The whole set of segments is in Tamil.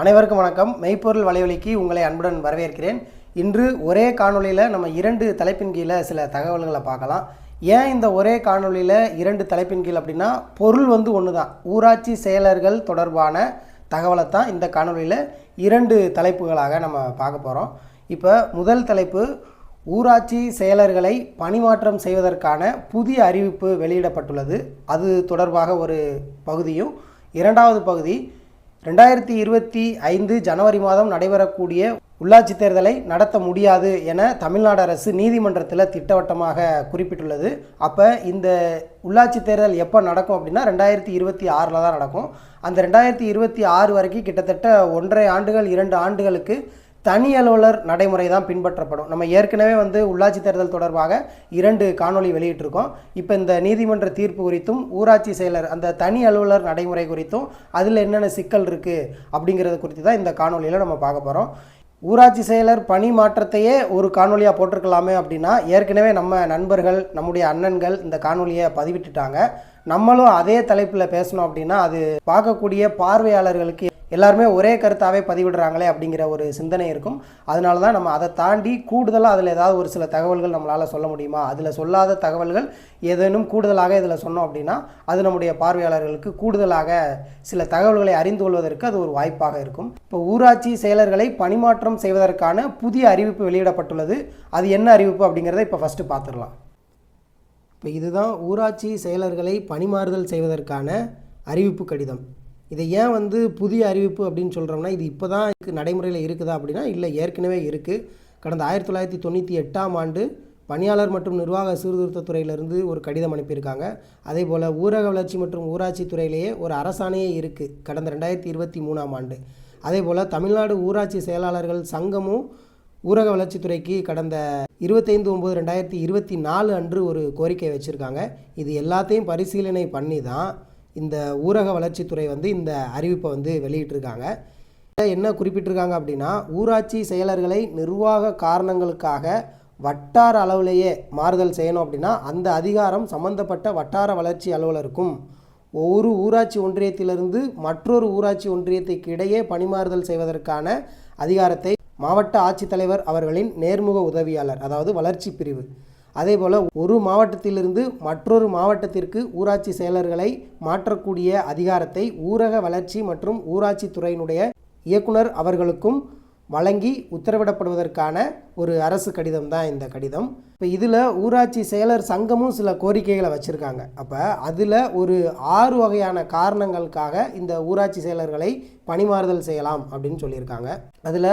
அனைவருக்கும் வணக்கம். மெய்ப்பொருள் வலைவலிக்கு உங்களை அன்புடன் வரவேற்கிறேன். இன்று ஒரே காணொளியில் நம்ம இரண்டு தலைப்பின் கீழே சில தகவல்களை பார்க்கலாம். ஏன் இந்த ஒரே காணொளியில் இரண்டு தலைப்பின் கீழ் அப்படின்னா பொருள் வந்து ஒன்று தான் ஊராட்சி செயலர்கள் தொடர்பான தகவலை தான் இந்த காணொலியில் இரண்டு தலைப்புகளாக நம்ம பார்க்க போகிறோம் இப்போ முதல் தலைப்பு ஊராட்சி செயலர்களை பணிமாற்றம் செய்வதற்கான புதிய அறிவிப்பு வெளியிடப்பட்டுள்ளது. அது தொடர்பாக ஒரு பகுதியும். இரண்டாவது பகுதி ரெண்டாயிரத்தி இருபத்தி ஐந்து ஜனவரி மாதம் நடைபெறக்கூடிய உள்ளாட்சி தேர்தலை நடத்த முடியாது என தமிழ்நாடு அரசு நீதிமன்றத்தில் திட்டவட்டமாக குறிப்பிட்டுள்ளது. அப்போ இந்த உள்ளாட்சி தேர்தல் எப்போ நடக்கும் அப்படின்னா ரெண்டாயிரத்தி இருபத்தி ஆறில் தான் நடக்கும். அந்த ரெண்டாயிரத்தி இருபத்தி ஆறு வரைக்கும் கிட்டத்தட்ட ஒன்றரை ஆண்டுகள் இரண்டு ஆண்டுகளுக்கு தனி அலுவலர் நடைமுறை தான் பின்பற்றப்படும். நம்ம ஏற்கனவே வந்து உள்ளாட்சி தேர்தல் தொடர்பாக இரண்டு காணொலி வெளியிட்டிருக்கோம். இப்போ இந்த நீதிமன்ற தீர்ப்பு குறித்தும் ஊராட்சி செயலர் அந்த தனி அலுவலர் நடைமுறை குறித்தும் அதில் என்னென்ன சிக்கல் இருக்குது அப்படிங்கிறது குறித்து தான் இந்த காணொலியில் நம்ம பார்க்க போகிறோம் ஊராட்சி செயலர் பணி மாற்றத்தையே ஒரு காணொலியாக போட்டிருக்கலாமே அப்படின்னா ஏற்கனவே நம்ம நண்பர்கள் நம்முடைய அண்ணன்கள் இந்த காணொலியை பதிவிட்டுட்டாங்க. நம்மளும் அதே தலைப்பில் பேசணும் அப்படின்னா அது பார்க்கக்கூடிய பார்வையாளர்களுக்கு எல்லாருமே ஒரே கருத்தாகவே பதிவிடுறாங்களே அப்படிங்கிற ஒரு சிந்தனை இருக்கும். அதனால தான் நம்ம அதை தாண்டி கூடுதலாக அதில் ஏதாவது ஒரு சில தகவல்கள் நம்மளால் சொல்ல முடியுமா? அதில் சொல்லாத தகவல்கள் ஏதேனும் கூடுதலாக இதில் சொன்னோம் அப்படின்னா அது நம்முடைய பார்வையாளர்களுக்கு கூடுதலாக சில தகவல்களை அறிந்து கொள்வதற்கு அது ஒரு வாய்ப்பாக இருக்கும். இப்போ ஊராட்சி செயலர்களை பணிமாற்றம் செய்வதற்கான புதிய அறிவிப்பு வெளியிடப்பட்டுள்ளது. அது என்ன அறிவிப்பு அப்படிங்கிறத இப்போ ஃபஸ்ட்டு பார்த்துடலாம் இப்போ இதுதான் ஊராட்சி செயலர்களை பணிமாறுதல் செய்வதற்கான அறிவிப்பு கடிதம். இதை ஏன் வந்து புதிய அறிவிப்பு அப்படின்னு சொல்கிறோம்னா இது இப்போ தான் நடைமுறையில் இருக்குதா அப்படின்னா இல்லை ஏற்கனவே இருக்குது கடந்த ஆயிரத்தி தொள்ளாயிரத்தி தொண்ணூற்றி எட்டாம் ஆண்டு பணியாளர் மற்றும் நிர்வாக சீர்திருத்த துறையிலிருந்து ஒரு கடிதம் அனுப்பியிருக்காங்க. அதே போல் ஊரக வளர்ச்சி மற்றும் ஊராட்சி துறையிலேயே ஒரு அரசாணையே இருக்குது கடந்த ரெண்டாயிரத்தி இருபத்தி மூணாம் ஆண்டு. அதே போல் தமிழ்நாடு ஊராட்சி செயலாளர்கள் சங்கமும் ஊரக வளர்ச்சித்துறைக்கு கடந்த இருபத்தைந்து ஒம்பது ரெண்டாயிரத்தி இருபத்தி நாலு அன்று ஒரு கோரிக்கை வச்சுருக்காங்க. இது எல்லாத்தையும் பரிசீலனை பண்ணி தான் இந்த ஊரக வளர்ச்சித்துறை வந்து இந்த அறிவிப்பை வந்து வெளியிட்டிருக்காங்க. என்ன குறிப்பிட்டிருக்காங்க அப்படின்னா ஊராட்சி செயலர்களை நிர்வாக காரணங்களுக்காக வட்டார அளவிலேயே மாறுதல் செய்யணும் அப்படின்னா அந்த அதிகாரம் சம்பந்தப்பட்ட வட்டார வளர்ச்சி அலுவலருக்கும் ஒவ்வொரு ஊராட்சி ஒன்றியத்திலிருந்து மற்றொரு ஊராட்சி ஒன்றியத்துக்கு இடையே பணிமாறுதல் செய்வதற்கான அதிகாரத்தை மாவட்ட ஆட்சித்தலைவர் அவர்களின் நேர்முக உதவியாளர் அதாவது வளர்ச்சி பிரிவு அதே போல் ஒரு மாவட்டத்திலிருந்து மற்றொரு மாவட்டத்திற்கு ஊராட்சி செயலர்களை மாற்றக்கூடிய அதிகாரத்தை ஊரக வளர்ச்சி மற்றும் ஊராட்சி துறையினுடைய இயக்குனர் அவர்களுக்கும் வழங்கி உத்தரவிடப்படுவதற்கான ஒரு அரசு கடிதம் தான் இந்த கடிதம். இப்போ இதில் ஊராட்சி செயலர் சங்கமும் சில கோரிக்கைகளை வச்சுருக்காங்க. அப்போ அதில் ஒரு ஆறு வகையான காரணங்களுக்காக இந்த ஊராட்சி செயலர்களை பணிமாறுதல் செய்யலாம் அப்படின்னு சொல்லியிருக்காங்க. அதில்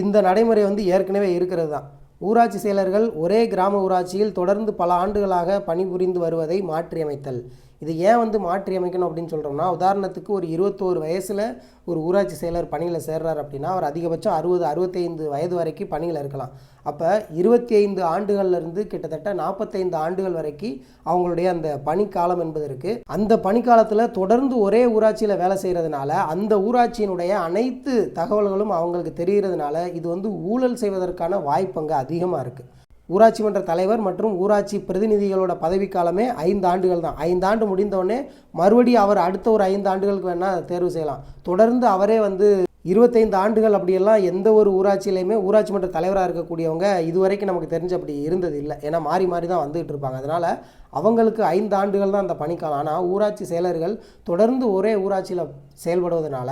இந்த நடைமுறை வந்து ஏற்கனவே இருக்கிறது தான். ஊராட்சி செயலர்கள் ஒரே கிராம ஊராட்சியில் தொடர்ந்து பல ஆண்டுகளாக பணிபுரிந்து வருவதை மாற்றியமைத்தல். இது ஏன் வந்து மாற்றி அமைக்கணும் அப்படின்னு சொல்கிறோம்னா உதாரணத்துக்கு ஒரு இருபத்தோரு வயசில் ஒரு ஊராட்சி செயலர் பணியில் சேர்றார் அப்படின்னா அவர் அதிகபட்சம் அறுபது அறுபத்தைந்து வயது வரைக்கும் பணியில் இருக்கலாம். அப்போ இருபத்தி ஐந்து ஆண்டுகள்லேருந்து கிட்டத்தட்ட நாற்பத்தைந்து ஆண்டுகள் வரைக்கும் அவங்களுடைய அந்த பணிக்காலம் என்பது இருக்குது அந்த பணிக்காலத்தில் தொடர்ந்து ஒரே ஊராட்சியில் வேலை செய்கிறதுனால அந்த ஊராட்சியினுடைய அனைத்து தகவல்களும் அவங்களுக்கு தெரிகிறதுனால இது வந்து ஊழல் செய்வதற்கான வாய்ப்பு அங்கே அதிகமாக இருக்குது ஊராட்சி மன்ற தலைவர் மற்றும் ஊராட்சி பிரதிநிதிகளோட பதவிக்காலமே ஐந்து ஆண்டுகள் தான். ஐந்து ஆண்டு முடிந்தவுடனே மறுபடியும் அவர் அடுத்த ஒரு ஐந்து ஆண்டுகளுக்கு வேணால் தேர்வு செய்யலாம். தொடர்ந்து அவரே வந்து இருபத்தைந்து ஆண்டுகள் அப்படியெல்லாம் எந்த ஒரு ஊராட்சியிலையுமே ஊராட்சி மன்ற தலைவராக இருக்கக்கூடியவங்க இதுவரைக்கும் நமக்கு தெரிஞ்ச அப்படி இருந்தது இல்லை. ஏன்னா மாறி மாறி தான் வந்துகிட்டு இருப்பாங்க. அதனால் அவங்களுக்கு ஐந்து ஆண்டுகள் தான் அந்த பணிக்காலம். ஆனால் ஊராட்சி செயலர்கள் தொடர்ந்து ஒரே ஊராட்சியில் செயல்படுவதனால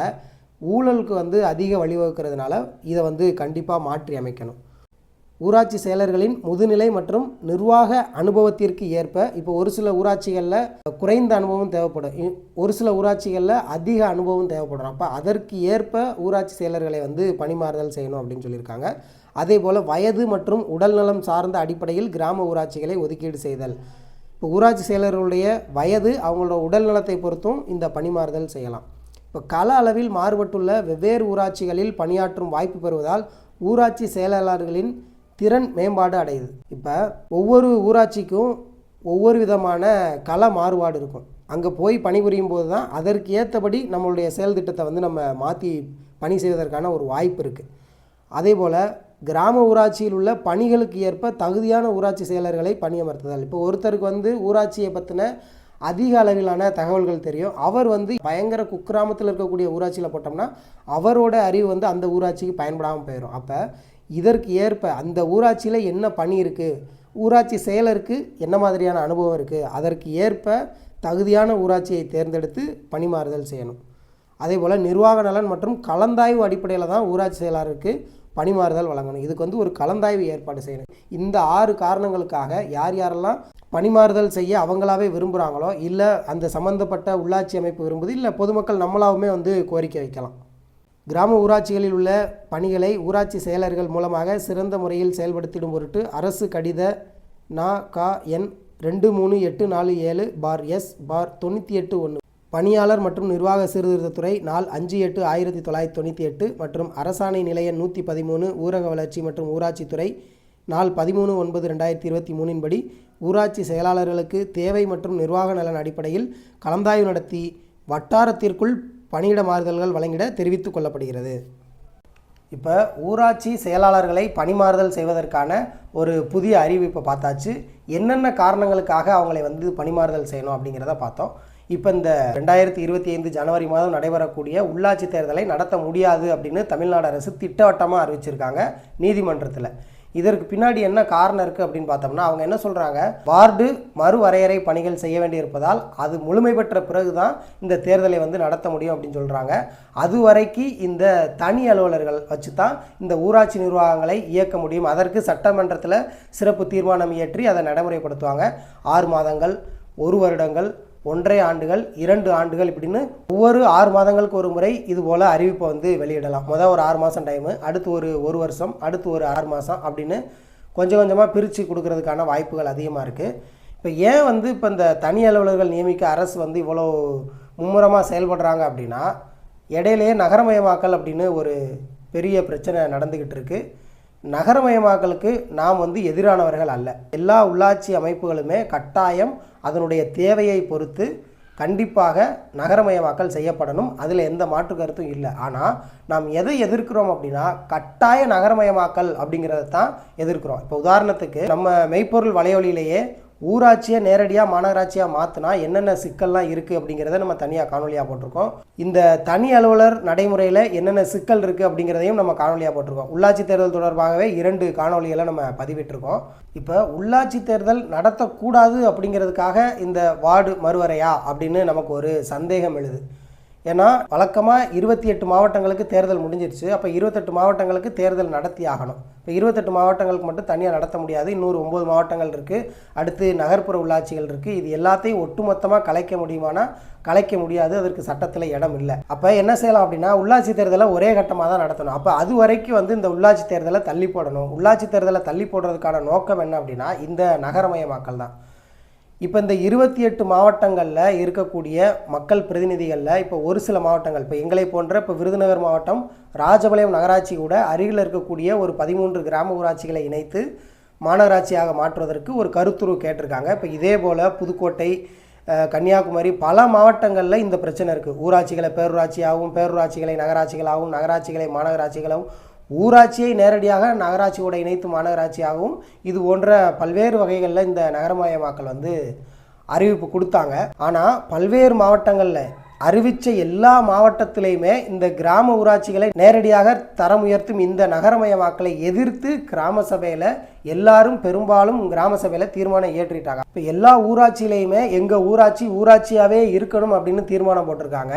ஊழலுக்கு வந்து அதிக வழிவகுக்கிறதுனால இதை வந்து கண்டிப்பாக மாற்றி அமைக்கணும். ஊராட்சி செயலர்களின் முதுநிலை மற்றும் நிர்வாக அனுபவத்திற்கு ஏற்ப இப்போ ஒரு சில ஊராட்சிகளில் குறைந்த அனுபவம் தேவைப்படும். இ- ஒரு சில ஊராட்சிகளில் அதிக அனுபவம் தேவைப்படும். அப்போ அதற்கு ஏற்ப ஊராட்சி செயலர்களை வந்து பணிமாறுதல் செய்யணும் அப்படின்னு சொல்லியிருக்காங்க. அதே போல் வயது மற்றும் உடல்நலம் சார்ந்த அடிப்படையில் கிராம ஊராட்சிகளை ஒதுக்கீடு செய்தல். இப்போ ஊராட்சி செயலர்களுடைய வயது அவங்களோட உடல் நலத்தை பொறுத்தும் இந்த பணிமாறுதல் செய்யலாம். இப்போ கள அளவில் மாறுபட்டுள்ள வெவ்வேறு ஊராட்சிகளில் பணியாற்றும் வாய்ப்பு பெறுவதால் ஊராட்சி செயலாளர்களின் திறன் மேம்பாடு அடையுது. இப்போ ஒவ்வொரு ஊராட்சிக்கும் ஒவ்வொரு விதமான கல மாறுபாடு இருக்கும். அங்கே போய் பணிபுரியும் போது தான் அதற்கு ஏற்றபடி நம்மளுடைய செயல் திட்டத்தை வந்து நம்ம மாற்றி பணி செய்வதற்கான ஒரு வாய்ப்பு இருக்குது அதே போல் கிராம ஊராட்சியில் உள்ள பணிகளுக்கு ஏற்ப தகுதியான ஊராட்சி செயலர்களை பணியமர்த்துதல். இப்போ ஒருத்தருக்கு வந்து ஊராட்சியை பற்றின அதிக அளவிலான தகவல்கள் தெரியும். அவர் வந்து பயங்கர குக்கிராமத்தில் இருக்கக்கூடிய ஊராட்சியில் போட்டோம்னா அவரோட அறிவு வந்து அந்த ஊராட்சிக்கு பயன்படாமல் போயிடும் அப்போ இதற்கு ஏற்ப அந்த ஊராட்சியில் என்ன பணி இருக்குது ஊராட்சி செயலருக்கு என்ன மாதிரியான அனுபவம் இருக்குது அதற்கு ஏற்ப தகுதியான ஊராட்சியை தேர்ந்தெடுத்து பணிமாறுதல் செய்யணும். அதே போல் நிர்வாக நலன் மற்றும் கலந்தாய்வு அடிப்படையில் தான் ஊராட்சி செயலாளருக்கு பணிமாறுதல் வழங்கணும். இதுக்கு வந்து ஒரு கலந்தாய்வு ஏற்பாடு செய்யணும். இந்த ஆறு காரணங்களுக்காக யார் யாரெல்லாம் பணிமாறுதல் செய்ய அவங்களாவே விரும்புகிறாங்களோ இல்லை அந்த சம்மந்தப்பட்ட உள்ளாட்சி அமைப்பு விரும்புது இல்லை பொதுமக்கள் நம்மளாவுமே வந்து கோரிக்கை வைக்கலாம். கிராம ஊராட்சிகளில் உள்ள பணிகளை ஊராட்சி செயலர்கள் மூலமாக சிறந்த முறையில் செயல்படுத்திடும் பொருட்டு அரசு கடித நா கா என் ரெண்டு மூணு எட்டு நாலு ஏழு பார் எஸ் பார் தொண்ணூற்றி எட்டு ஒன்று. பணியாளர் மற்றும் நிர்வாக சீர்திருத்தத்துறை நாள் அஞ்சு எட்டு ஆயிரத்தி தொள்ளாயிரத்தி தொண்ணூற்றி எட்டு மற்றும் அரசாணை நிலைய நூற்றி பதிமூணு ஊரக வளர்ச்சி மற்றும் ஊராட்சித்துறை நாள் பதிமூணு ஒன்பது ரெண்டாயிரத்தி இருபத்தி மூணின்படி ஊராட்சி செயலாளர்களுக்கு தேவை மற்றும் நிர்வாக நலன் அடிப்படையில் கலந்தாய்வு நடத்தி வட்டாரத்திற்குள் பணியிட மாறுதல்கள் வழங்கிட தெரிவித்துக் கொள்ளப்படுகிறது. இப்போ ஊராட்சி செயலாளர்களை பணிமாறுதல் செய்வதற்கான ஒரு புதிய அறிவிப்பை பார்த்தாச்சு. என்னென்ன காரணங்களுக்காக அவங்களை வந்து பணிமாறுதல் செய்யணும் அப்படிங்கிறத பார்த்தோம். இப்போ இந்த ரெண்டாயிரத்தி இருபத்தி ஐந்து ஜனவரி மாதம் நடைபெறக்கூடிய உள்ளாட்சி தேர்தலை நடத்த முடியாது அப்படின்னு தமிழ்நாடு அரசு திட்டவட்டமாக அறிவிச்சிருக்காங்க நீதிமன்றத்தில். இதற்கு பின்னாடி என்ன காரணம் இருக்குது அப்படின்னு பார்த்தோம்னா அவங்க என்ன சொல்கிறாங்க வார்டு மறுவரையறை பணிகள் செய்ய வேண்டியிருப்பதால் அது முழுமை பெற்ற பிறகு தான் இந்த தேர்தலை வந்து நடத்த முடியும் அப்படின்னு சொல்கிறாங்க அதுவரைக்கு இந்த தனி அலுவலர்கள் வச்சு தான் இந்த ஊராட்சி நிர்வாகங்களை இயக்க முடியும். அதற்கு சட்டமன்றத்தில் சிறப்பு தீர்மானம் இயற்றி அதை நடைமுறைப்படுத்துவாங்க. ஆறு மாதங்கள் ஒரு வருடங்கள் ஒன்றரை ஆண்டுகள் இரண்டு ஆண்டுகள் இப்படின்னு ஒவ்வொரு ஆறு மாதங்களுக்கு ஒரு முறை இது போல் அறிவிப்பை வந்து வெளியிடலாம். மொதல் ஒரு ஆறு மாதம் டைமு அடுத்து ஒரு ஒரு வருஷம் அடுத்து ஒரு ஆறு மாதம் அப்படின்னு கொஞ்சம் கொஞ்சமாக பிரித்து கொடுக்கறதுக்கான வாய்ப்புகள் அதிகமாக இருக்குது இப்போ ஏன் வந்து இப்போ இந்த தனி அலுவலர்கள் நியமிக்க அரசு வந்து இவ்வளோ மும்முரமாக செயல்படுறாங்க அப்படின்னா இடையிலேயே நகரமயமாக்கல் அப்படின்னு ஒரு பெரிய பிரச்சனை நடந்துக்கிட்டு இருக்குது நகரமயமாக்கலுக்கு நாம் வந்து எதிரானவர்கள் அல்ல. எல்லா உள்ளாட்சி அமைப்புகளுமே கட்டாயம் அதனுடைய தேவையை பொறுத்து கண்டிப்பாக நகரமயமாக்கல் செய்யப்படணும். அதில் எந்த மாற்று கருத்தும் இல்லை. ஆனால் நாம் எதை எதிர்க்கிறோம் அப்படின்னா கட்டாய நகரமயமாக்கல் அப்படிங்கிறத தான் எதிர்க்கிறோம். இப்போ உதாரணத்துக்கு நம்ம மெய்ப்பொருள் வலையொலியிலேயே ஊராட்சியை நேரடியாக மாநகராட்சியாக மாற்றினா என்னென்ன சிக்கல்லாம் இருக்குது அப்படிங்கிறத நம்ம தனியாக காணொலியாக போட்டிருக்கோம். இந்த தனி அலுவலர் நடைமுறையில் என்னென்ன சிக்கல் இருக்குது அப்படிங்கிறதையும் நம்ம காணொலியாக போட்டிருக்கோம். உள்ளாட்சி தேர்தல் தொடர்பாகவே இரண்டு காணொலிகளை நம்ம பதிவிட்டிருக்கோம். இப்போ உள்ளாட்சி தேர்தல் நடத்தக்கூடாது அப்படிங்கிறதுக்காக இந்த வார்டு மறுவரையா அப்படின்னு நமக்கு ஒரு சந்தேகம் எழுது. ஏன்னா வழக்கமாக இருபத்தி எட்டு மாவட்டங்களுக்கு தேர்தல் முடிஞ்சிருச்சு. அப்போ இருபத்தெட்டு மாவட்டங்களுக்கு தேர்தல் நடத்தி ஆகணும். இப்போ இருபத்தெட்டு மாவட்டங்களுக்கு மட்டும் தனியாக நடத்த முடியாது. இன்னொரு ஒம்பது மாவட்டங்கள் இருக்குது அடுத்து நகர்ப்புற உள்ளாட்சிகள் இருக்குது இது எல்லாத்தையும் ஒட்டுமொத்தமாக கலைக்க முடியுமானா கலைக்க முடியாது. அதற்கு சட்டத்தில் இடம் இல்லை. அப்போ என்ன செய்யலாம் அப்படின்னா உள்ளாட்சி தேர்தலை ஒரே கட்டமாக தான் நடத்தணும். அப்போ அது வரைக்கும் வந்து இந்த உள்ளாட்சி தேர்தலை தள்ளி போடணும். உள்ளாட்சி தேர்தலை தள்ளி போடுறதுக்கான நோக்கம் என்ன அப்படின்னா இந்த நகரமயமாக்கல் தான். இப்போ இந்த இருபத்தி எட்டு மாவட்டங்களில் இருக்கக்கூடிய மக்கள் பிரதிநிதிகளில் இப்போ ஒரு சில மாவட்டங்கள் இப்போ எங்களை போன்ற இப்போ விருதுநகர் மாவட்டம் ராஜபாளையம் நகராட்சி கூட அருகில் இருக்கக்கூடிய ஒரு பதிமூன்று கிராம ஊராட்சிகளை இணைத்து மாநகராட்சியாக மாற்றுவதற்கு ஒரு கருத்துரு கேட்டிருக்காங்க. இப்போ இதே போல் புதுக்கோட்டை கன்னியாகுமரி பல மாவட்டங்களில் இந்த பிரச்சனை இருக்குது ஊராட்சிகளை பேரூராட்சியாகவும் பேரூராட்சிகளை நகராட்சிகளாகவும் நகராட்சிகளை மாநகராட்சிகளாகவும் ஊராட்சியை நேரடியாக நகராட்சியோட இணைத்து மாநகராட்சியாகவும் இது போன்ற பல்வேறு வகைகளில் இந்த நகரமயமாக்கல் வந்து அறிவிப்பு கொடுத்தாங்க. ஆனால் பல்வேறு மாவட்டங்களில் அறிவித்த எல்லா மாவட்டத்திலையுமே இந்த கிராம ஊராட்சிகளை நேரடியாக தரம் உயர்த்தும் இந்த நகரமயமாக்கலை எதிர்த்து கிராம சபையில் எல்லாரும் பெரும்பாலும் கிராம சபையில் தீர்மானம் இயற்றிட்டாங்க. இப்போ எல்லா ஊராட்சியிலையுமே எங்கள் ஊராட்சி ஊராட்சியாகவே இருக்கணும் அப்படின்னு தீர்மானம் போட்டிருக்காங்க.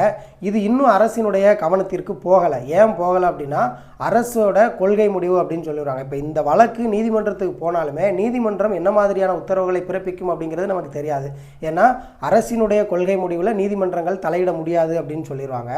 இது இன்னும் அரசினுடைய கவனத்திற்கு போகலை. ஏன் போகலை அப்படின்னா அரசோட கொள்கை முடிவு அப்படின்னு சொல்லிடுறாங்க. இப்போ இந்த வழக்கு நீதிமன்றத்துக்கு போனாலுமே நீதிமன்றம் என்ன மாதிரியான உத்தரவுகளை பிறப்பிக்கும் அப்படிங்கிறது நமக்கு தெரியாது. ஏன்னா அரசினுடைய கொள்கை முடிவில் நீதிமன்றங்கள் தலையிட முடியாது அப்படின்னு சொல்லிடுவாங்க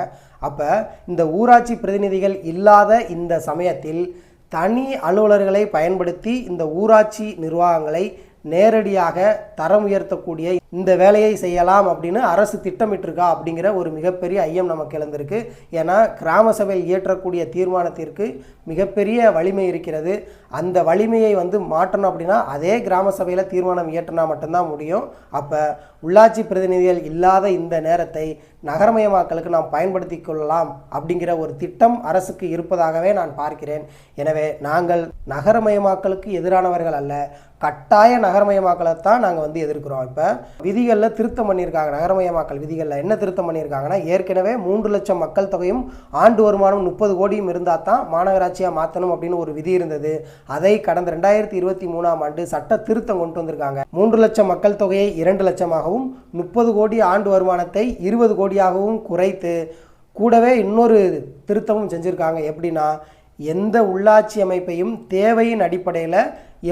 அப்போ இந்த ஊராட்சி பிரதிநிதிகள் இல்லாத இந்த சமயத்தில் தனி அலுவலர்களை பயன்படுத்தி இந்த ஊராட்சி நிர்வாகங்களை நேரடியாக தரம் உயர்த்தக்கூடிய இந்த வேலையை செய்யலாம் அப்படின்னு அரசு திட்டமிட்டிருக்கா அப்படிங்கிற ஒரு மிகப்பெரிய ஐயம் நமக்கு எழுந்திருக்கு. ஏன்னா கிராம சபையில் இயற்றக்கூடிய தீர்மானத்திற்கு மிகப்பெரிய வலிமை இருக்கிறது. அந்த வலிமையை வந்து மாற்றணும் அப்படின்னா அதே கிராம சபையில் தீர்மானம் இயற்றினா மட்டும்தான் முடியும். அப்போ உள்ளாட்சி பிரதிநிதிகள் இல்லாத இந்த நேரத்தை நகரமயமாக்கலுக்கு நாம் பயன்படுத்தி கொள்ளலாம் அப்படிங்கிற ஒரு திட்டம் அரசுக்கு இருப்பதாகவே நான் பார்க்கிறேன். எனவே நாங்கள் நகரமயமாக்கலுக்கு எதிரானவர்கள் அல்ல. கட்டாய நகரமயமாக்கலை தான் நாங்கள் வந்து எதிர்க்கிறோம். இப்போ விதிகளில் திருத்தம் பண்ணியிருக்காங்க நகரமயமாக்கல் விதிகளில். என்ன திருத்தம் பண்ணியிருக்காங்கன்னா ஏற்கனவே மூன்று லட்சம் மக்கள் தொகையும் ஆண்டு வருமானம் முப்பது கோடியும் இருந்தால் தான் மாநகராட்சியாக மாற்றணும் அப்படின்னு ஒரு விதி இருந்தது. அதை கடந்த ரெண்டாயிரத்தி இருபத்தி மூணாம் ஆண்டு சட்ட திருத்தம் கொண்டு வந்திருக்காங்க. மூன்று லட்சம் மக்கள் தொகையை இரண்டு லட்சமாகவும் முப்பது கோடி ஆண்டு வருமானத்தை இருபது கோடியாகவும் குறைத்து கூடவே இன்னொரு திருத்தமும் செஞ்சுருக்காங்க. எப்படின்னா எந்த உள்ளாட்சி அமைப்பையும் தேவையின் அடிப்படையில்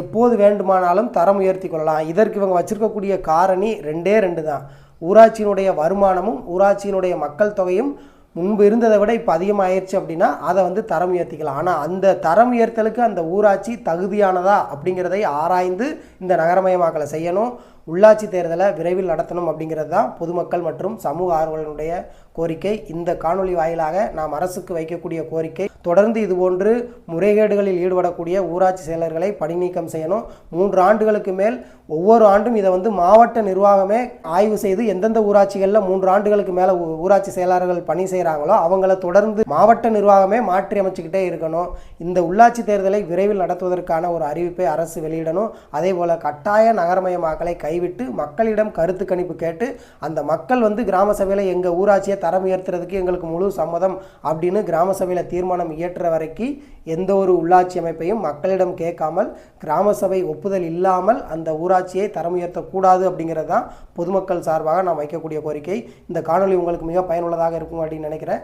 எப்போது வேண்டுமானாலும் தரம் உயர்த்தி கொள்ளலாம். இதற்கு இவங்க வச்சுருக்கக்கூடிய காரணி ரெண்டே ரெண்டு தான். ஊராட்சியினுடைய வருமானமும் ஊராட்சியினுடைய மக்கள் தொகையும் முன்பு இருந்ததை விட இப்போ அதிகமாகிடுச்சு அப்படின்னா அதை வந்து தரம் உயர்த்திக்கலாம். ஆனால் அந்த தரம் உயர்த்தலுக்கு அந்த ஊராட்சி தகுதியானதா அப்படிங்கிறதை ஆராய்ந்து இந்த நகரமயமாக்கலை செய்யணும். உள்ளாட்சி தேர்தலை விரைவில் நடத்தணும் அப்படிங்கிறது தான் பொதுமக்கள் மற்றும் சமூக ஆர்வலனுடைய கோரிக்கை. இந்த காணொளி வாயிலாக நாம் அரசுக்கு வைக்கக்கூடிய கோரிக்கை தொடர்ந்து இதுபோன்று முறைகேடுகளில் ஈடுபடக்கூடிய ஊராட்சி செயலர்களை பணிநீக்கம் செய்யணும். மூன்று ஆண்டுகளுக்கு மேல் ஒவ்வொரு ஆண்டும் இதை வந்து மாவட்ட நிர்வாகமே ஆய்வு செய்து எந்தெந்த ஊராட்சிகளில் மூன்று ஆண்டுகளுக்கு மேலே ஊராட்சி செயலாளர்கள் பணி செய்கிறாங்களோ அவங்கள தொடர்ந்து மாவட்ட நிர்வாகமே மாற்றி அமைச்சுக்கிட்டே இருக்கணும். இந்த உள்ளாட்சி தேர்தலை விரைவில் நடத்துவதற்கான ஒரு அறிவிப்பை அரசு வெளியிடணும். அதே போல் கட்டாய நகரமயமாக்கலை கை கைவிட்டு மக்களிடம் கருத்து கணிப்பு கேட்டு அந்த மக்கள் வந்து கிராம சபையில் எங்கள் ஊராட்சியை தரம் உயர்த்துறதுக்கு எங்களுக்கு முழு சம்மதம் அப்படின்னு கிராம சபையில் தீர்மானம் இயற்ற வரைக்கும் எந்த ஒரு உள்ளாட்சி அமைப்பையும் மக்களிடம் கேட்காமல் கிராம சபை ஒப்புதல் இல்லாமல் அந்த ஊராட்சியை தரம் உயர்த்தக்கூடாது அப்படிங்கிறது தான் பொதுமக்கள் சார்பாக நான் வைக்கக்கூடிய கோரிக்கை. இந்த காணொளி உங்களுக்கு மிக பயனுள்ளதாக இருக்கும் அப்படின்னு நினைக்கிறேன்.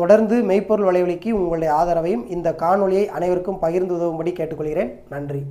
தொடர்ந்து மெய்ப்பொருள் வலைவலிக்கு உங்களுடைய ஆதரவையும் இந்த காணொலியை அனைவருக்கும் பகிர்ந்து உதவும்படி கேட்டுக்கொள்கிறேன். நன்றி.